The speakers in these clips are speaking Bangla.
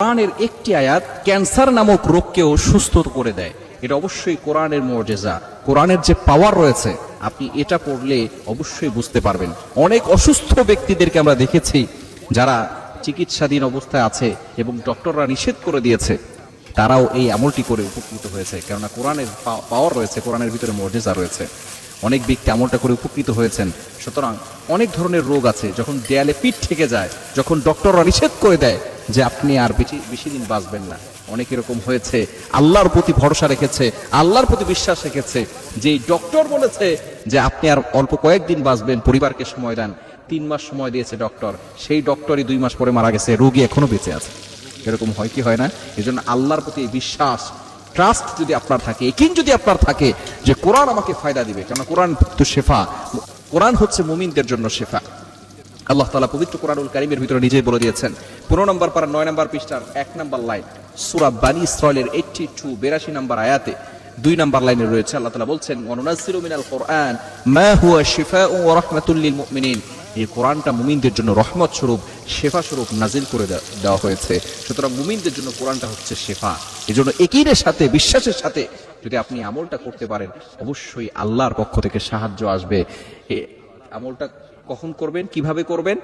কোরআনের একটি আয়াত ক্যান্সার নামক রোগকেও সুস্থ করে দেয়। এটা অবশ্যই কোরআনের মর্যাদা। কোরআনের যে পাওয়ার রয়েছে, আপনি এটা পড়লে অবশ্যই বুঝতে পারবেন। অনেক অসুস্থ ব্যক্তিদেরকে আমরা দেখেছি, যারা চিকিৎসাধীন অবস্থায় আছে এবং ডক্টররা নিষেধ করে দিয়েছে, তারাও এই আমলটি করে উপকৃত হয়েছে। কেননা কোরআনের পাওয়ার রয়েছে, কোরআনের ভিতরে মর্যাদা রয়েছে। অনেক ব্যক্তি আমলটা করে উপকৃত হয়েছেন। সুতরাং অনেক ধরনের রোগ আছে, যখন দেয়ালে পিঠ থেকে যায়, যখন ডক্টররা নিষেধ করে দেয় যে আপনি আর বেশি দিন বাঁচবেন না। অনেক এরকম হয়েছে। আল্লাহর প্রতি ভরসা রেখেছে, আল্লাহর প্রতি বিশ্বাস রেখেছে। যে ডক্টর বলেছে যে আপনি আর অল্প কয়েকদিন বাঁচবেন, পরিবারকে সময় দেন, তিন মাস সময় দিয়েছে ডক্টর সেই ডক্টরই দুই মাস পরে মারা গেছে, রোগী এখনও বেঁচে আছে। এরকম হয় কি হয় না? এই জন্য আল্লাহর প্রতি বিশ্বাস ট্রাস্ট যদি আপনার থাকে একিন যদি আপনার থাকে, যে কোরআন আমাকে ফায়দা দিবে। কেন কোরআন তো শেফা, কোরআন হচ্ছে মুমিনদের জন্য শেফা। আল্লাহ তালা পবিত্র কোরআনুল কারিমের ভিতরে নিজেই বলে দিয়েছেন, পনেরো নম্বর পারা, নয় নম্বর পৃষ্ঠার, এক নম্বর লাইন। সুরা বানি ইসরায়েলের এইটটি টু বেরাশি নম্বর আয়াতে দুই নম্বর লাইনে রয়েছে, আল্লাহ তালা বলছেন, ওয়ানুনাজ্জিলু মিনাল কোরআন মা হুয়া শিফাউ ওয়া রাহমাতুল লিল মুমিনিন। এই কোরআনটা মুমিনদের জন্য রহমত স্বরূপ, শেফা স্বরূপ নাজিল করে দেওয়া হয়েছে। সুতরাং মুমিনদের জন্য কোরআনটা হচ্ছে শেফা। এই জন্য একিনের সাথে, বিশ্বাসের সাথে যদি আপনি আমলটা করতে পারেন, অবশ্যই আল্লাহর পক্ষ থেকে সাহায্য আসবে। আমলটা কখন করবেন, কীভাবে করবেন?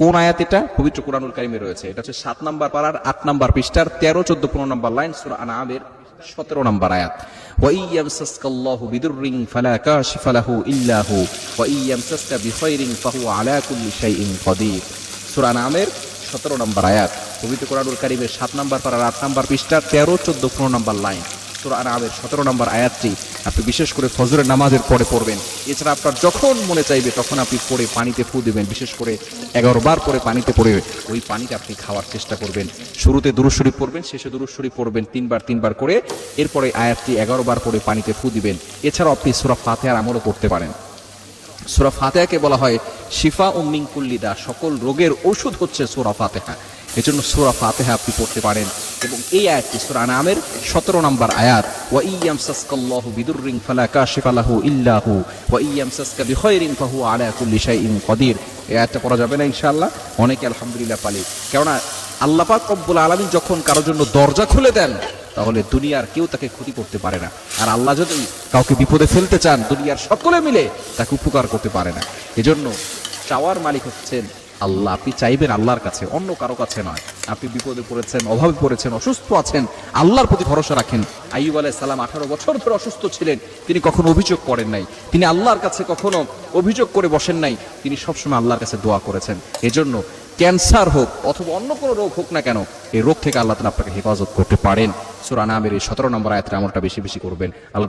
কোন আয়াত এটা? পবিত্র কোরআনুল কারিমে রয়েছে। এটা হচ্ছে সাত নাম্বার পাড়ার আট নাম্বার পৃষ্ঠার তেরো, চোদ্দ, পনেরো নাম্বার লাইন সুরানের সতেরো নম্বর আয়াত। ওয়াইয়ামসাসকাল্লাহু বিদুররিং ফালা কাশিফালাহু আলা নম্বর আয়াত। পবিত্র কোরআনুল কারিমের সাত নম্বর পারার আট নম্বর পৃষ্ঠা তেরো 14 15 নম্বর লাইন। সূরা আনামের সতেরো নম্বর আয়াতটি আপনি বিশেষ করে ফজরের নামাজের পরে পড়বেন। এছাড়া আপনার যখন মনে চাইবে তখন আপনি পড়ে পানিতে ফু দিবেন, বিশেষ করে এগারো বার করে পানিতে পড়ে ওই পানিটা আপনি খাওয়ার চেষ্টা করবেন। শুরুতে দুরুজ পড়বেন, শেষে দুরুজ পড়বেন, তিনবার তিনবার করে এরপরে আয়াতটি এগারো বার করে পানিতে ফু দিবেন। এছাড়াও আপনি সুরা ফাতেহার আমলও করতে পারেন। সুরা ফাতেহাকে বলা হয় শিফা উম্মিং কুল্লিদা সকল রোগের ওষুধ হচ্ছে সুরা ফাতেহা। এজন্য সুরা ফাতেহা আপনি পড়তে পারেন। এবং এই আয়াতটি সুরা নামের সতেরো নম্বর আয়াত। ওয়া ইয়াম সাসকাল্লাহু বিদুররিং ফালা কাশিফা লাহু ইল্লাহু ওয়া ইয়াম সাসকা বিখাইরিন ফাহু আলা কুল্লি শাইইন কদির। এই আয়াতটা পড়া যাবে না ইনশাআল্লাহ? অনেকে আলহামদুলিল্লাহ পালি। কেননা আল্লাহ পাক রব্বুল আলামিন যখন কারোর জন্য দরজা খুলে দেন, তাহলে দুনিয়ার কেউ তাকে ক্ষতি করতে পারে না। আর আল্লাহ যদি কাউকে বিপদে ফেলতে চান, দুনিয়ার সকলে মিলে তাকে উপকার করতে পারে না। এজন্য চাওয়ার মালিক হচ্ছেন আল্লাহ, আপনি চাইবেন আল্লাহর কাছে, অন্য কারও কাছে নয়। আপনি বিপদে পড়েছেন, অভাবে পড়েছেন, অসুস্থ আছেন, আল্লাহর প্রতি ভরসা রাখেন। আইয়ুব আলাইহিস সালাম আঠারো বছর ধরে অসুস্থ ছিলেন, তিনি কখনো অভিযোগ করেন নাই। তিনি আল্লাহর কাছে কখনো অভিযোগ করে বসেন নাই। তিনি সবসময় আল্লাহর কাছে দোয়া করেছেন। এজন্য ক্যান্সার হোক অথবা অন্য কোনো রোগ হোক না কেন, এই রোগ থেকে আল্লাহ তালা আপনাকে হেফাজত করতে পারেন। সুরানামের এই সতেরো নম্বর আয়াতের আমলটা বেশি বেশি করবেন। আল্লাহ